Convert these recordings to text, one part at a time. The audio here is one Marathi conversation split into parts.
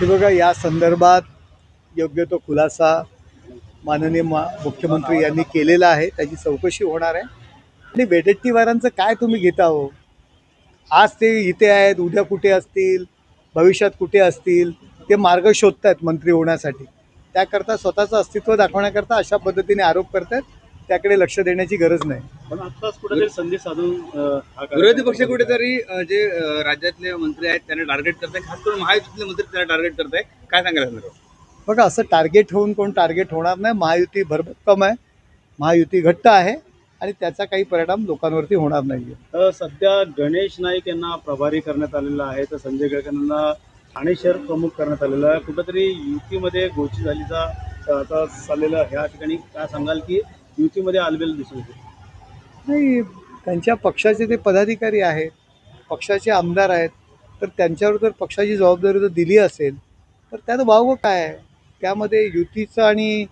हे बघा या संदर्भात योग्य तो खुलासा माननीय मा मुख्यमंत्री यांनी केलेला आहे. त्याची चौकशी होणार आहे. आणि बेडेट्टीवारांचं काय तुम्ही घेता हो? आज ते इथे आहेत उद्या कुठे असतील भविष्यात कुठे असतील ते मार्ग शोधत आहेत मंत्री होण्यासाठी. त्याकरता स्वतःचं अस्तित्व दाखवण्याकरता अशा पद्धतीने आरोप करतायत. त्याकडे लक्ष देण्याची गरज नाही. पण आत्ताच कुठेतरी संधी साधून विरोधी पक्ष कुठेतरी जे राज्यातले मंत्री आहेत त्यांना टार्गेट करताय खास करून महायुतीतले मंत्री त्यांना टार्गेट करताय काय सांगायला? बघा असं टार्गेट होऊन कोण टार्गेट होणार नाही. महायुती भरभक्कम आहे. महायुती घट्ट आहे. आणि त्याचा काही परिणाम लोकांवरती होणार नाही सध्या गणेश नाईक यांना प्रभारी करण्यात आलेला आहे. तर संजय केळकर यांना ठाणे शहर प्रमुख करण्यात आलेलं आहे. कुठंतरी युतीमध्ये गोची झालीचा आता चाललेला ह्या ठिकाणी काय सांगाल की युतीमध्ये आलबेल दिसून येते. नाही त्यांच्या पक्षाचे ते पदाधिकारी आहेत पक्षाचे आमदार आहेत तर त्यांच्यावर जर पक्षाची जबाबदारी जर दिली असेल तर त्यात वावं काय आहे? त्यामध्ये युतीचं आणि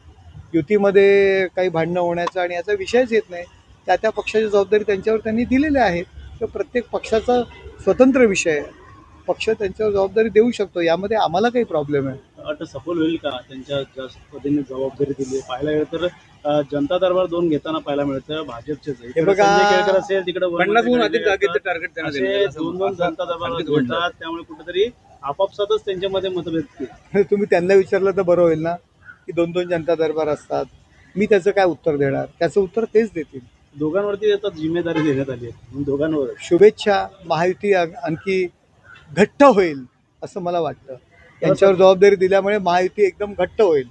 युतीमध्ये काही भांडणं होण्याचा आणि याचा विषयच येत नाही. त्या त्या पक्षाची जबाबदारी त्यांच्यावर त्यांनी दिलेल्या आहेत तर प्रत्येक पक्षाचा स्वतंत्र विषय आहे. पक्ष त्यांच्यावर जबाबदारी देऊ शकतो. यामध्ये आम्हाला काही प्रॉब्लेम आहे. अट सफल होईल का? त्यांच्या ज्या पद्धतीने जबाबदारी दिली? पाहायला गेलं तर जनता दरबार दोन घेताना पाहायला मिळतं. केळकर असेल तिकडे. दोन दोन जनता दरबार. घेतात. त्यामुळे कुठेतरी आपापसातच त्यांच्यामध्ये मतभेद. तुम्ही त्यांना विचारलं तर बरं होईल ना? की दोन दोन जनता दरबार असतात. मी त्याचं काय उत्तर देणार? त्याचं उत्तर तेच देतील. दोघांवरती आता जिम्मेदारी देण्यात आली आहे. दोघांवर. शुभेच्छा. महायुती आणखी घट्ट होईल असं मला वाटतं. यांच्यावर जबाबदारी दिल्यामुळे महायुती एकदम घट्ट होईल.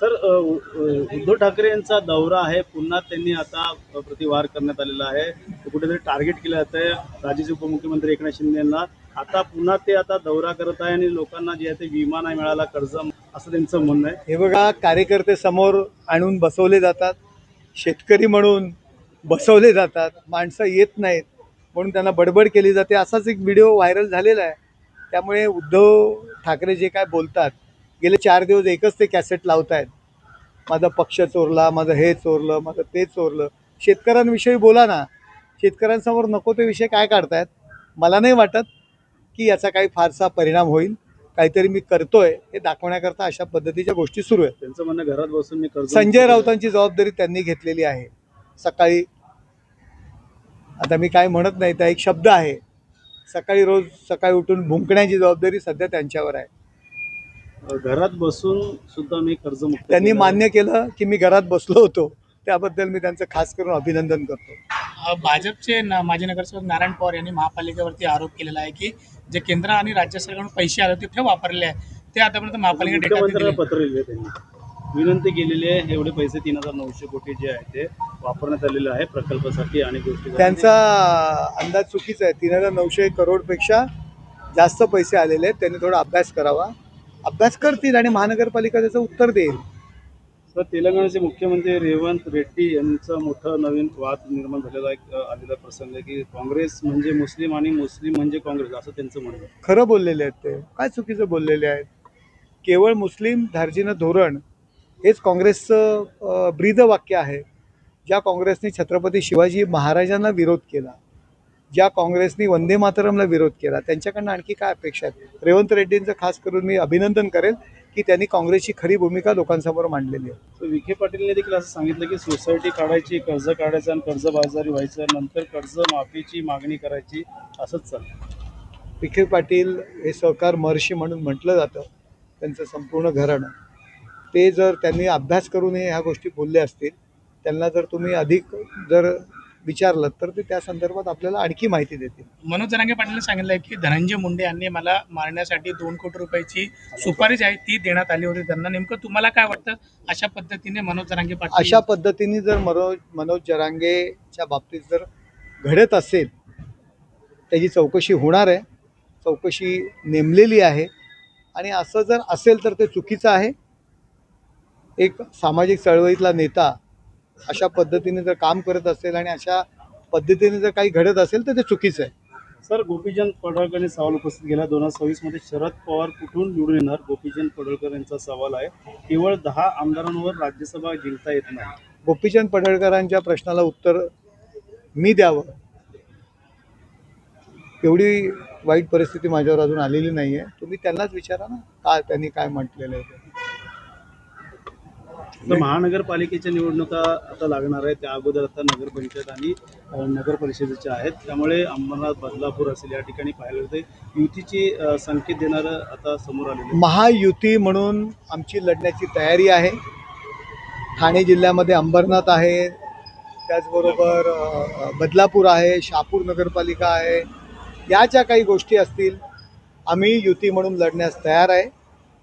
सर उद्धव ठाकरे यांचा दौरा आहे. पुन्हा त्यांनी आता प्रतिवार करण्यात आलेला आहे. ते कुठेतरी टार्गेट केलं जात आहे राज्याचे उपमुख्यमंत्री एकनाथ शिंदे यांना. आता पुन्हा ते आता दौरा करत आहे आणि लोकांना जे आहे ते विमा नाही मिळाला कर्ज असं त्यांचं म्हणणं आहे. हे बघा कार्यकर्ते समोर आणून बसवले जातात. शेतकरी म्हणून बसवले जातात. माणसं येत नाहीत. म्हणून त्यांना बडबड केली जाते. असाच एक व्हिडिओ व्हायरल झालेला आहे. त्यामुळे उद्धव ठाकरे जे काय बोलतात गेले चार दिवस एकच ते कॅसेट लावत आहेत माझा पक्ष चोरला माझं हे चोरलं माझं ते चोरलं. शेतकऱ्यांविषयी बोला ना. शेतकऱ्यांसमोर नको ते विषय काय काढतायत? मला नाही वाटत की याचा काही फारसा परिणाम होईल. काहीतरी मी करतोय हे दाखवण्याकरता अशा पद्धतीच्या गोष्टी सुरू आहेत. त्यांचं म्हणणं घरात बसून मी कर्ज संजय राऊतांची जबाबदारी त्यांनी घेतलेली आहे. सकाळी आता मी काय म्हणत नाही त्या एक शब्द आहे. सकाळी रोज सकाळी उठून भुंकण्याची जबाबदारी सध्या त्यांच्यावर आहे. घरात बसून सुद्धा मी कर्जमुक्त त्यांनी. मान्य केलं की मी घरात बसलो होतो. त्याबद्दल मी त्यांचं खास करून अभिनंदन करतो. भाजपचे न माजी नगरसेवक नारायण पवार यांनी महापालिकेवरती आरोप केलेला आहे की जे केंद्र आणि राज्य सरकारकडून पैसे आले होते ते वापरले आहे. ते आतापर्यंत महापालिका पत्र लिहिले त्यांनी. विनंती केलेली आहे एवढे पैसे तीन हजार नऊशे कोटी जे आहे ते वापरण्यात आलेले आहे प्रकल्पासाठी आणि गोष्टी त्यांचा अंदाज चुकीचा आहे. तीन हजार नऊशे करोडपेक्षा जास्त पैसे आलेले आहेत. त्यांनी थोडा अभ्यास करावा. अभ्यास करतील आणि महानगरपालिका त्याचं उत्तर देईल. तर तेलंगणाचे मुख्यमंत्री रेवंत रेड्डी यांचं मोठं नवीन वाद निर्माण झालेला एक आलेला प्रसंग आहे की काँग्रेस म्हणजे मुस्लिम आणि मुस्लिम म्हणजे काँग्रेस असं त्यांचं म्हणणं. खरं बोललेले आहेत ते. काय चुकीचं बोललेले आहेत? केवळ मुस्लिम धार्जिनं धोरण हेच काँग्रेसचं अं, ब्रीदवाक्य आहे. ज्या काँग्रेसने छत्रपती शिवाजी महाराजांना विरोध केला ज्या काँग्रेसने वंदे मातरमला विरोध केला त्यांच्याकडनं आणखी काय अपेक्षा आहेत? रेवंत रेड्डींचं खास करून मी अभिनंदन करेल की त्यांनी काँग्रेसची खरी भूमिका लोकांसमोर मांडलेली आहे. तर विखे पाटीलने देखील असं सांगितलं की सोसायटी काढायची कर्ज काढायचं आणि कर्जबाजारी व्हायचं नंतर कर्ज माफीची मागणी करायची असंच चाललं विखे पाटील हे सहकार महर्षी म्हणून म्हटलं जातं. त्यांचं संपूर्ण घराणं. ते जर त्यांनी अभ्यास करून ह्या गोष्टी बोलले असतील त्यांना जर तुम्ही अधिक जर विचारलं तर ते त्या संदर्भात आपल्याला आणखी माहिती देतील. मनोज जरांगे पाटीलने सांगितलं की धनंजय मुंडे यांनी मला मारण्यासाठी दोन कोटी रुपयाची सुपारी आहे ती देण्यात आली होती. त्यांना नेमकं तुम्हाला काय वाटतं? अशा पद्धतीने मनोज जरांगे पाटील अशा पद्धतीने जर मनोज मनोज जरांगेच्या बाबतीत जर घडत असेल त्याची चौकशी होणार आहे. चौकशी नेमलेली आहे. आणि असं जर असेल तर ते चुकीचं आहे. एक सामाजिक चळवळीतला नेता अशा पद्धतीने जर काम करत असेल आणि अशा पद्धतीने जर काही घडत असेल तर ते चुकीचं आहे. सर गोपीचंद पडळकर यांनी सवाल उपस्थित केला. दोन हजार सव्वीसमध्ये शरद पवार कुठून निवडून येणार? गोपीचंद पडळकर यांचा सवाल आहे. केवळ दहा आमदारांवर राज्यसभा जिंकता येत नाही. गोपीचंद पडळकरांच्या प्रश्नाला उत्तर मी द्यावं. एवढी वाईट परिस्थिती माझ्यावर अजून आलेली नाही आहे तुम्ही त्यांनाच विचारा ना काय त्यांनी काय म्हटलेलं आहे तर महानगरपालिकेच्या निवडणुका आता लागणार आहेत. त्या अगोदर आता नगरपंचायत आणि नगरपरिषदेच्या नगर परिषदेच्या आहेत. त्यामुळे अंबरनाथ बदलापूर असेल या ठिकाणी पाहिलं होते युतीची संकेत देणारं आता समोर आलेलं महायुती म्हणून आमची लढण्याची तयारी आहे. ठाणे जिल्ह्यामध्ये अंबरनाथ आहे. त्याचबरोबर बदलापूर आहे शहापूर नगरपालिका आहे. या ज्या काही गोष्टी असतील आम्ही युती म्हणून लढण्यास तयार आहे.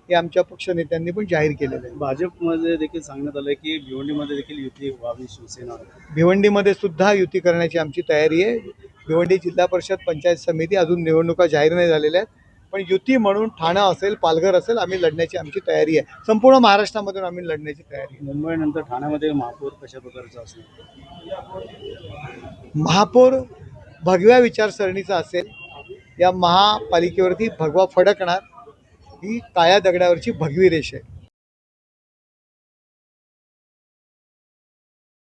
हे आमच्या पक्षनेत्यांनी पण जाहीर केलेलं आहे. भाजपमध्ये देखील सांगण्यात आलं की भिवंडीमध्ये देखील युती व्हावी शिवसेना. भिवंडीमध्ये सुद्धा युती करण्याची आमची तयारी आहे. भिवंडी जिल्हा परिषद पंचायत समिती अजून निवडणुका जाहीर नाही झालेल्या आहेत. पण युती म्हणून ठाणं असेल पालघर असेल आम्ही लढण्याची आमची तयारी आहे. संपूर्ण महाराष्ट्रामधून आम्ही लढण्याची तयारी आहे. मुंबईनंतर ठाण्यामध्ये महापौर कशा प्रकारचा असणार? महापौर भगव्या विचारसरणीचा असेल. या महापालिकेवरती भगवा फडकणार. ही काळ्या दगडावरची भगवी रेष आहे.